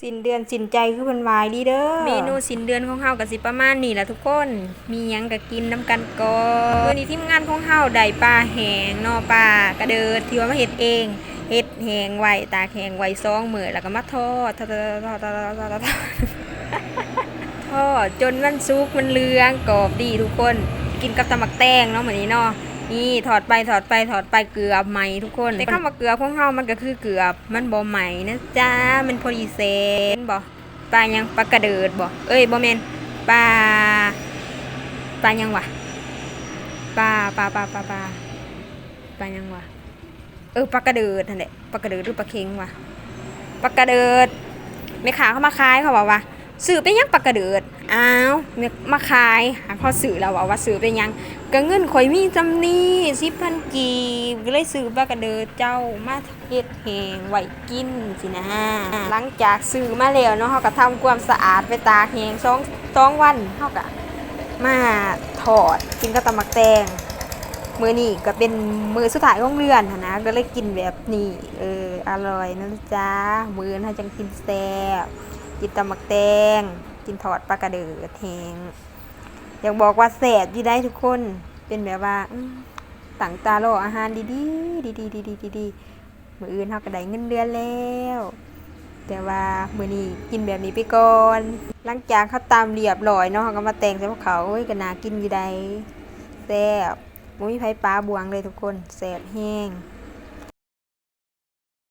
สินเดือนสินใจคือเป็นวายดีเด้อเมนูสินเดือนของเฮากับสิประมาณนี่แหละทุกคน มียังกับกินน้ำกันก่อนวันนี้ทีมงานของเฮาได้ปลาแหงนอปลากระเดิดที่ว่ามาเห็ดเองเห็ดแหงไว้ตาแหงไวซองเหมือแล้วก็มาทอดทอดทอดทอดทอดทอดทอดจนมันซุกมันเลืองกรอบดีทุกคน กินกับตำมักแตงเนาะเหมือนนี้เนาะ นี่ถอดไปถอดไปถอดไปเกลือใหม่ทุกคน แต่คำว่าเกลือของเฮามันก็คือเกลือมันบ่ใหม่นะจ๊ะมันพอดีเซนบ่ปลายังปลากระเดิดบ่เอ้ยบ่แม่นปลาปลายังวะปลาปลาปลาปลาปลาปลายังวะเออปลากระเดิดนั่นแหละปลากระเดิดหรือปลาเค็งวะปลากระเดิดแม่ค้าเขามาขายเขาบอกว่า ซื้อไปยังปลากระเดิดอ้าวม่มาขายหาเขาซื้อแล้วว่าว่าซื้อไปยังก็เงินข่อยมีจำนี้สิพันกีบเลยซื้อปลากระเดิดเจ้ามาเฮ็ดแหงไหวกินสินะหลังจากซื้อมาแล้วเนาะเขาก็ทำความสะอาดไปตากแหงสองสองวันเขาก็มาถอดกินกับตำมักแตงมือนี่ก็เป็นมือสุดท้ายของเรือนนนะก็เลยกินแบบนี้เอออร่อยนะจ๊ะมือถ้าจังกินแซ่บ กินตำมักแตง กินถอดปลากระเดือแห้งอยากบอกว่าแซ่บอยู่ได้ทุกคน เป็นแบบว่าต่างตารออาหารดีๆดีๆดีๆดีๆมืออื่นเขาก็ได้เงินเดือนแล้ว แต่ว่ามือนี้กินแบบนี้ไปก่อน หลังจากเขาตามเรียบร้อยเนาะเขาก็มาแต่งใส่พวกเขาเอ้ยก็น่ากินอยู่ใดแซ่บบ่มีไผ่ปลาบวงเลยทุกคนแซ่บแห้ง